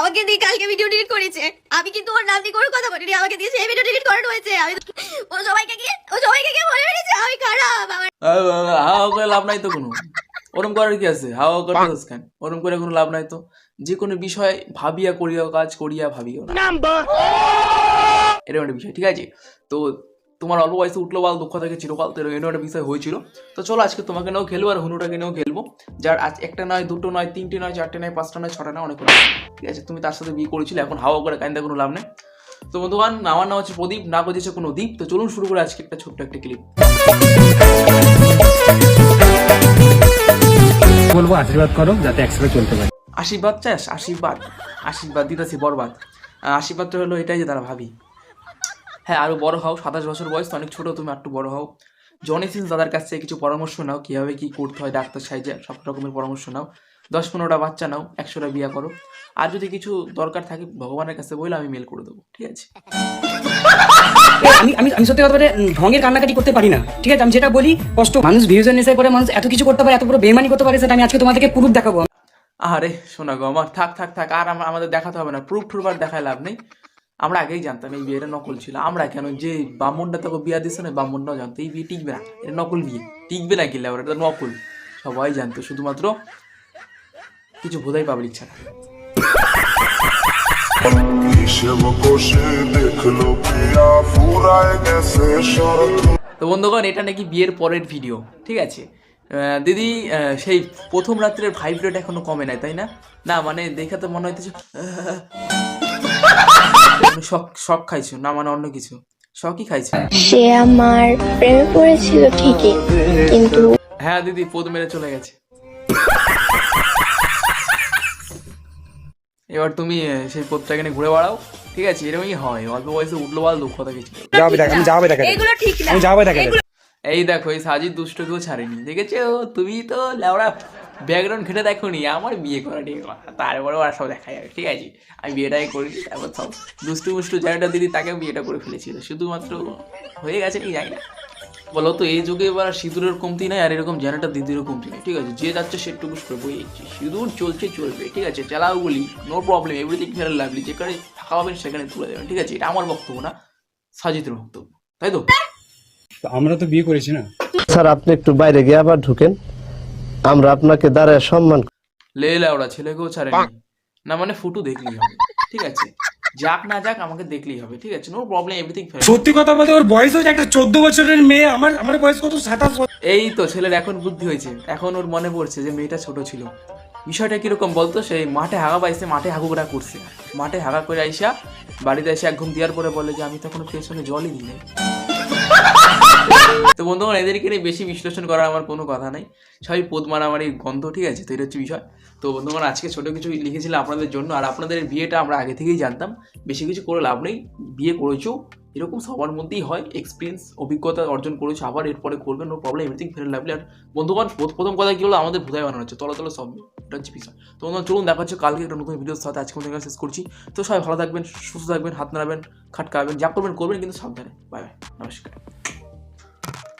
আমাকে দিয়ে কালকে ভিডিও ডিলিট করেছে। আমি কিন্তু ওর নাম দিয়ে কোনো কথা বলিনি আমাকে দিয়ে সেই ভিডিও ডিলিট করানো হয়েছে। আমি ও সবাইকে গিয়ে ও সবাইকে গিয়ে বলে বেরিয়েছে আমি খারাপ আমার হাওয়া করে লাভ নাই তো কোনো। ওরম করার কি আছে? হাওয়া করতে কেন? ওরম করে কোনো লাভ নাই তো। যে কোনো বিষয় ভাবিয়া করিয়া কাজ করিয়া ভাবিও না। এরকম একটা বিষয় ঠিক আছে? তো তোমার অল্প বয়সে উঠল বাল দুঃখ থেকে চিরকাল তো এরকম একটা বিষয় হয়েছিল। তো চলো আজকে তোমাকে নিয়েও খেলব আর হুনুটাকে নিয়েও খেলব। যার আজ একটা নয় দুটো নয় তিনটে নয় চারটে নয় পাঁচটা নয় ছটা নয় অনেক ঠিক আছে তুমি তার সাথে বিয়ে করেছিলে এখন হাওয়া করে কাইন্দা কোনো লাভ নেই। তো বন্ধুবান আমার নাম হচ্ছে প্রদীপ না বুঝেছে কোনো দ্বীপ তো চলুন শুরু করে আজকে একটা ছোট্ট একটা ক্লিপ বলব আশীর্বাদ করো যাতে একসাথে চলতে পারি। আশীর্বাদ চাস? আশীর্বাদ। আশীর্বাদ দিতেছি বরবাদ। আশীর্বাদটা হলো এটাই যে তারা ভাবি। হ্যাঁ আরও বড় হও সাতাশ বছর বয়স তো অনেক ছোট তুমি একটু বড় হও। জনি দাদার কাছ থেকে কিছু পরামর্শ নাও কীভাবে কী করতে হয় ডাক্তার সাহায্যে সব রকমের পরামর্শ নাও। দশ পনেরোটা বাচ্চা নাও একশোটা বিয়া করো। আর যদি কিছু দরকার থাকে ভগবানের কাছে বলে আমি মেল করে দেবো ঠিক আছে? আমি আমি আমি সত্যি কথা উম, ঢঙের কান্নাকাটি করতে পারি না ঠিক আছে? আমি যেটা বলি কষ্ট মানুষ ভিউজের নেশায় করে মানুষ এত কিছু করতে পারে এত বড় বেমানি করতে পারে সেটা আমি আজকে তোমাদেরকে প্রুফ দেখাবো। আরে শোনা গো আমার থাক থাক থাক আর আম- আমাদের দেখাতে হবে না প্রুফ টুরবার দেখায় লাভ নেই। আমরা আগেই জানতাম, এই বিয়েটা নকল ছিল। আমরা কেন যে বামুনটা তোকে বিয়া দিচ্ছে না বামুনটাও জানতো, এই বিয়ে টিকবে না। এটা নকল বিয়ে। টিকবে না কিলে ওটা নকল। সবাই জানতো, শুধুমাত্র কিছু বোধাই পাবলিক শরৎ তো বন্ধুগণ, এটা নাকি বিয়ের পরের ভিডিও ঠিক আছে? দিদি সেই প্রথম রাত্রের ভাইব্রেট এখনও কমে নাই, তাই না? না মানে দেখে তো মনে হইতেছে শখ শখ খাইছো না মানে অন্য কিছু? শখই খাইছো? সে আমার প্রেমে পড়েছিল ঠিকই কিন্তু হ্যাঁ দিদি পদ মেরে চলে গেছে। এবার তুমি সেই পদটাকে নিয়ে ঘুরে বেড়াও ঠিক আছে? এরকমই হয় অল্প বয়সে উঠল বাল দুঃখ থাকে যাবে দেখ আমি যাবে দেখা। এগুলো ঠিক না। আমি যাবে দেখা। এই দেখো এই সাজিদ দুষ্টকেও ছাড়েনি দেখেছ? তুমি তো লেওড়া। ব্যাকগ্রাউন্ড ঘেটে দেখো নি আমার বিয়ে করা নিয়ে কথা তারপরে ওরা সব দেখা যাবে ঠিক আছে? আমি বিয়েটাই করি তারপর সব দুষ্টু মুষ্টু জায়গাটা দিদি তাকে বিয়েটা করে ফেলেছিল। শুধুমাত্র হয়ে গেছে কি জানি না। বলো তো এই যুগে এবার সিঁদুরের কমতি নাই আর এরকম জেনাটা দিদিরও কমতি নেই ঠিক আছে? যে যাচ্ছে সেটুকু করে বই সিঁদুর চলছে চলবে ঠিক আছে? চালাও বলি no problem everything fair lovely যেখানে থাকা পাবেন সেখানে তুলে দেবেন ঠিক আছে? এটা আমার বক্তব্য না সাজিদের বক্তব্য তাই তো তো? আমরা তো বিয়ে করেছি না। স্যার আপনি একটু বাইরে গিয়ে আবার ঢুকেন। আমরা আপনাকে দাঁড়ায় সম্মান লে ওরা ছেলেকেও ছাড়েনি। না মানে ফুটু দেখলেই হবে ঠিক আছে? যাক না যাক আমাকে দেখলেই হবে ঠিক আছে? নো প্রবলেম এভরিথিং সত্যি কথা বলতে ওর বয়স হচ্ছে একটা চোদ্দ বছরের মেয়ে আমার আমার বয়স কত? সাতাশ বছর। এই তো ছেলের এখন বুদ্ধি হয়েছে। এখন ওর মনে পড়ছে যে মেয়েটা ছোট ছিল। বিষয়টা কীরকম বলতো? সেই মাঠে হাগা পাইছে মাঠে হাগুগড়া করছে। মাঠে হাগা করে আইসা বাড়িতে এসে এক ঘুম দেওয়ার পরে বলে যে আমি তখন পেছনে জলই দিই নাই তো বন্ধুগণ, এদেরকে নিয়ে বেশি বিশ্লেষণ করার আমার কোনো কথা নেই। সবই পোদ মারামারির গন্ধ, ঠিক আছে? তো এটা হচ্ছে বিষয়। তো বন্ধুগণ, আজকে ছোট কিছু লিখেছিলাম আপনাদের জন্য, আর আপনাদের বিয়েটা আমরা আগে থেকেই জানতাম। বেশি কিছু করে লাভ নেই। বিয়ে করেছ, এরকম সবার মধ্যেই হয়। এক্সপিরিয়েন্স অভিজ্ঞতা অর্জন করেছ, আবার এরপরে করবেন no problem everything fair lovely আর বন্ধুগণ প্রথ- প্রথম কথা কি হলো আমাদের ভুদায় বানানো হচ্ছে, তলা তলা সব এটা হচ্ছে বিষয়। তো বন্ধুগণ, চলুন, দেখা হচ্ছে কালকে একটা নতুন ভিডিওর সাথে। আজকে এখানে শেষ করছি। তো সবাই ভালো থাকবেন, সুস্থ থাকবেন, হাত নাড়াবেন খাটকাবেন যা করবেন করবেন, কিন্তু সাবধানে। বাই বাই নমস্কার।